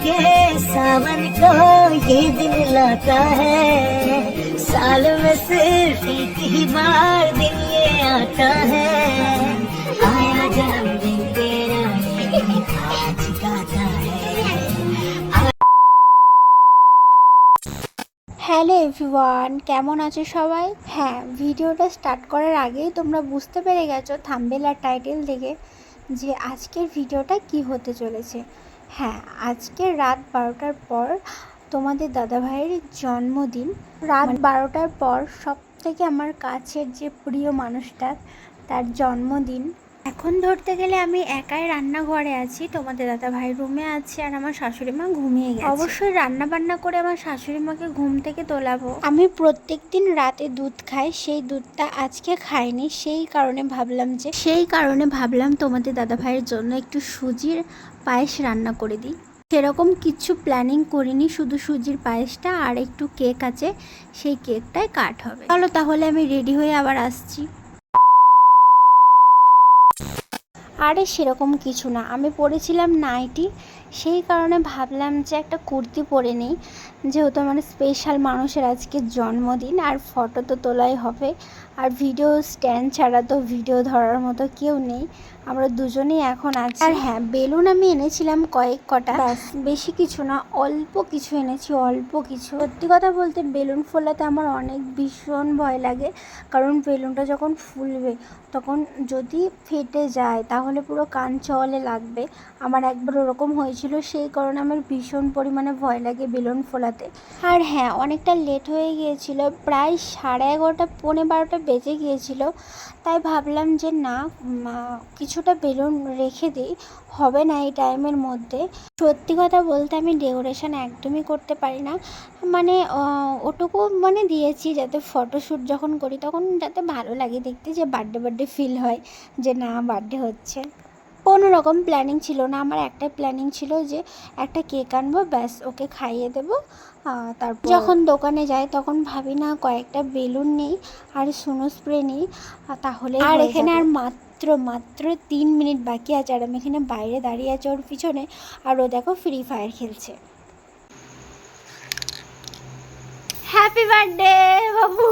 के सावन को ये दिन लाता है साल में सिर्फ एक ही बार दिन ये आता है आया जन्मदिन तेरा ये आज गाता है হ্যালো এভরিওয়ান কেমন আছো সবাই হ্যাঁ ভিডিওটা স্টার্ট করার আগেই তোমরা বুঝতে পেরে গেছো থাম্বেল আর টাইটেল থেকে যে আজকের ভিডিওটা কি হতে চলেছে হ্যাঁ আজকে রাত বারোটার পর তোমাদের দাদাভাইয়ের জন্মদিন। রাত বারোটার পর সব থেকে আমার কাছের যে প্রিয় মানুষটা তার জন্মদিন। এখন ধরতে গেলে আমি একাই রান্নাঘরে আছি তোমাদের দাদা ভাই রুমে আছে আর আমার শাশুড়ি মা ঘুমিয়ে গেছে। অবশ্যই রান্না বান্না করে আমার শাশুড়ি মাকে ঘুম থেকে তোলাবো। আমি প্রত্যেকদিন রাতে দুধ খাই সেই দুধটা আজকে খাইনি সেই কারণে ভাবলাম যে সেই কারণে ভাবলাম তোমাদের দাদা ভাইয়ের জন্য একটু সুজির পায়েস রান্না করে দিই। সেরকম কিছু প্ল্যানিং করিনি, শুধু সুজির পায়েসটা আর একটু কেক আছে, সেই কেকটাই কাট হবে। চলো তাহলে আমি রেডি হয়ে আবার আসছি। আরে সেরকম কিছু না, আমি পরেছিলাম নাইটি সেই কারণে ভাবলাম যে একটা কুর্তি পরে নিই, যেহেতু আমার স্পেশাল মানুষের আজকে জন্মদিন আর ফটো তো তোলাই হবে। আর ভিডিও স্ট্যান্ড ছাড়া তো ভিডিও ধরার মতো কেউ নেই। আমরা দুজনেই এখন আছি। আর হ্যাঁ বেলুন আমি এনেছিলাম কয়েক কটা। বেশি কিছু না, অল্প কিছু এনেছি, অল্প কিছু। সত্যি কথা বলতে বেলুন ফোলাতে আমার অনেক ভীষণ ভয় লাগে। কারণ বেলুনটা যখন ফুলবে, তখন যদি ফেটে যায়, তাহলে পুরো কান চলে লাগবে। আমার একবার ওরকম হয়েছিল, সেই কারণে আমার ভীষণ পরিমাণে ভয় লাগে বেলুন ফোলাতে। আর হ্যাঁ অনেকটা লেট হয়ে গিয়েছিল, প্রায় সাড়ে এগারোটা, পৌনে বারোটা বেজে গিয়েছিল, তাই ভাবলাম যে না কিছুটা বেলুন রেখে দিই, হবে না এই টাইমের মধ্যে। সত্যি কথা বলতে আমি ডেকোরেশন একদমই করতে পারি না। মানে ওটুকু মানে দিয়েছি যাতে ফটোশ্যুট যখন করি, তখন যাতে ভালো লাগে দেখতে, যে বার্থডে বার্থডে ফিল হয়, যে না বার্থডে হচ্ছে। কোনো রকম প্ল্যানিং ছিল না। আমার একটাই প্ল্যানিং ছিল যে একটা কেক আনব ব্যাস ওকে খাইয়ে দেবো। তারপর যখন দোকানে যাই তখন ভাবি না কয়েকটা বেলুন নেই আর সুনো স্প্রে নেই তাহলে আর এখানে আর মাত্র মাত্র তিন মিনিট বাকি আছে। আর আমি এখানে বাইরে দাঁড়িয়ে আছি ওর পিছনে আর ও দেখো ফ্রি ফায়ার খেলছে। হ্যাপি বার্থডে বাবু!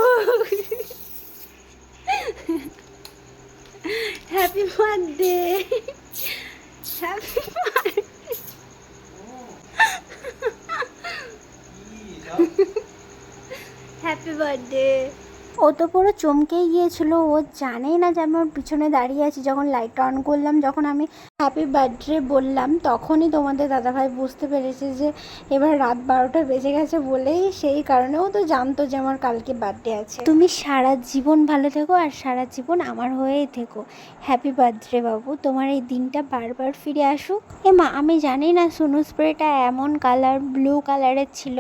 Happy birthday happy happy birthday ও তো পুরো চমকেই গিয়েছিল, ও জানেই না যে আমি ওর পিছনে দাঁড়িয়ে আছি, যখন লাইটটা অন করলাম, যখন আমি হ্যাপি বার্থডে বললাম, তখনই তোমাদের দাদাভাই বুঝতে পেরেছে যে এবার রাত বারোটা বেজে গেছে বলেই সেই কারণেও তো জানতো যে আমার কালকে বার্থডে আছে। তুমি সারা জীবন ভালো থেকো আর সারা জীবন আমার হয়েই থেকো। হ্যাপি বার্থডে বাবু, তোমার এই দিনটা বারবার ফিরে আসুক। এ মা, আমি জানি না সুনো স্প্রেটা এমন কালার ব্লু কালারের ছিল,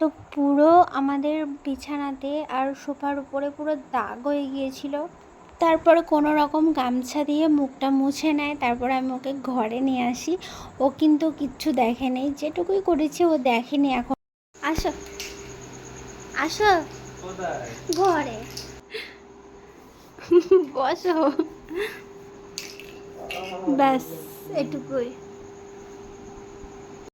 তো পুরো আমাদের বিছানাতে আর সোফার উপরে পুরো দাগ হয়ে গিয়েছিল। তারপরে কোনো রকম গামছা দিয়ে মুখটা মুছে নেয়। তারপর আমি ওকে ঘরে নিয়ে আসি। ও কিন্তু কিচ্ছু দেখে নেই। যেটুকুই করেছি ও দেখেনি এখন। আসো। আসো। ঘরে। বসো। ব্যাস, এটুকুই।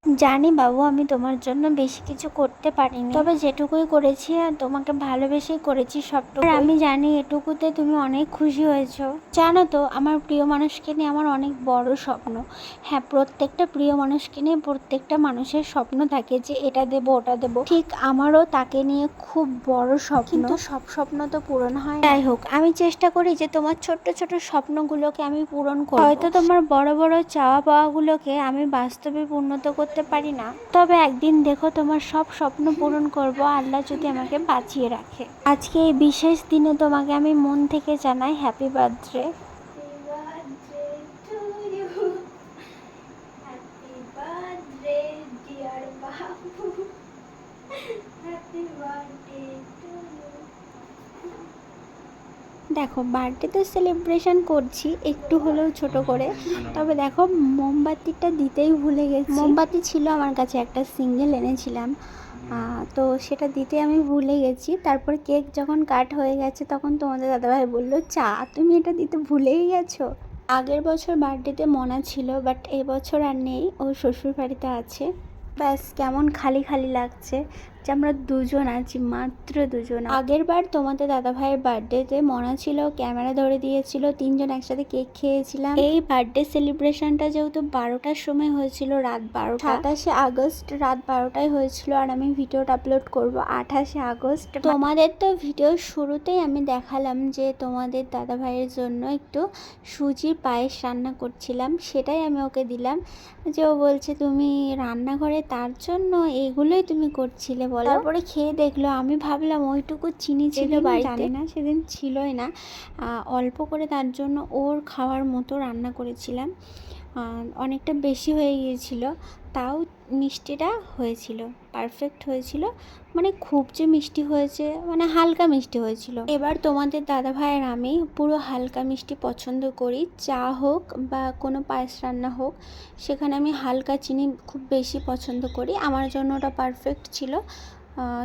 জানি বাবু, আমি তোমার জন্য বেশি কিছু করতে পারিনি। তবে যেটুকুই করেছি তোমাকে ভালোবেসেই করেছি সবটুকু আমি জানি এটুকুতে তুমি অনেক খুশি হয়েছো। জানো তো, আমার প্রিয় মানুষকে নিয়ে আমার অনেক বড় স্বপ্ন। হ্যাঁ প্রত্যেকটা প্রিয় মানুষকে নিয়ে প্রত্যেকটা মানুষের স্বপ্ন থাকে যে এটা দেবো, ওটা দেবো। ঠিক আমারও তাকে নিয়ে খুব বড় স্বপ্ন। কিন্তু সব স্বপ্ন তো পূরণ হয়। যাই হোক, আমি চেষ্টা করি যে তোমার ছোট্ট ছোট স্বপ্নগুলোকে আমি পূরণ করি হয়তো তোমার বড় বড় চাওয়া পাওয়াগুলোকে আমি বাস্তবে পূর্ণত করতে পারি না। তবে একদিন দেখো তোমার সব স্বপ্ন পূরণ করব, আল্লাহ যদি আমাকে বাঁচিয়ে রাখে। আজকে এই বিশেষ দিনে তোমাকে আমি মন থেকে জানাই হ্যাপি বার্থডে দেখো বার্থডে তো সেলিব্রেশন করছি, একটু হলেও ছোট করে। তবে দেখো, মোমবাতিটা দিতেই ভুলে গেছি। মোমবাতি ছিল আমার কাছে, একটা সিঙ্গেল এনেছিলাম। তো সেটা দিতে আমি ভুলে গেছি। তারপর কেক যখন কাট হয়ে গেছে, তখন তোমাদের দাদাভাই বলল, চা, তুমি এটা দিতে ভুলেই গেছো। আগের বছর বার্থডেতে মনা ছিল বাট এবছর আর নেই। ও শ্বশুর বাড়িতে আছে। ব্যাস, কেমন খালি খালি লাগছে। আমরা দুজন আছি, মাত্র দুজন। আগের বার তোমাদের দাদা ভাইয়ের বার্থডেতে মনা ছিল, ক্যামেরা ধরে দিয়েছিল, তিনজন একসাথে কেক খেয়েছিলাম। এই বার্থডে সেলিব্রেশনটা যেহেতু বারোটার সময় হয়েছিল, রাত বারোটা। সাতাশে আগস্ট, রাত বারোটায় হয়েছিল আর আমি ভিডিওটা আপলোড করব আঠাশে আগস্ট। তোমাদের তো ভিডিওর শুরুতেই আমি দেখালাম যে তোমাদের দাদা ভাইয়ের জন্য একটু সুজির পায়েস রান্না করছিলাম, সেটাই আমি ওকে দিলাম। যে ও বলছে, তুমি রান্নাঘরে তার জন্য এগুলোই তুমি করছিলে বলো? তারপরে খেয়ে দেখল আমি ভাবলাম ওইটুকু চিনি ছিল বাড়িতে জানি না সেদিন ছিলই না। অল্প করে তার জন্য ওর খাওয়ার মতো রান্না করেছিলাম। অনেকটা বেশি হয়ে গিয়েছিল। তাও মিষ্টিটা হয়েছিল পারফেক্ট হয়েছিল। মানে খুব যে মিষ্টি হয়েছে মানে হালকা মিষ্টি হয়েছিল। এবার তোমাদের দাদা ভাইয়ের আমি পুরো হালকা মিষ্টি পছন্দ করি। চা হোক বা কোনো পায়েস রান্না হোক, সেখানে আমি হালকা চিনি খুব বেশি পছন্দ করি। আমার জন্য ওটা পারফেক্ট ছিল।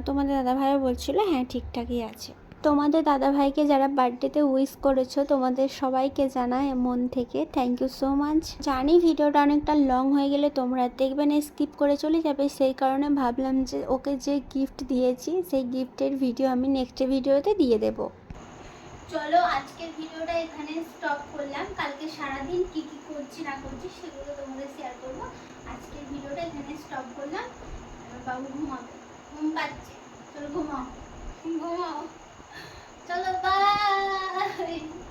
তোমাদের দাদা ভাইও বলছিল হ্যাঁ ঠিকঠাকই আছে। তোমাদের দাদাভাইকে যারা বার্থডেতে উইশ করেছ তোমাদের সবাইকে জানাই মন থেকে। থ্যাংক ইউ সো মাচ জানি ভিডিওটা অনেকটা লং হয়ে গেলে তোমরা দেখবে না স্কিপ করে চলে যাবে। সেই কারণে ভাবলাম যে ওকে যে গিফট দিয়েছি সেই গিফটের ভিডিও আমি নেক্সট ভিডিওতে দিয়ে দেব। চলো আজকের ভিডিওটা এখানে স্টপ করলাম। কালকে সারাদিন কি কি করছি না করছি সেগুলো তোমাদের শেয়ার করব। আজকের ভিডিওটা এখানে স্টপ করলাম। বাবু ঘুমাবে। ঘুম পাচ্ছে। চলো ঘুমাও। ঘুমাও। চলো বাই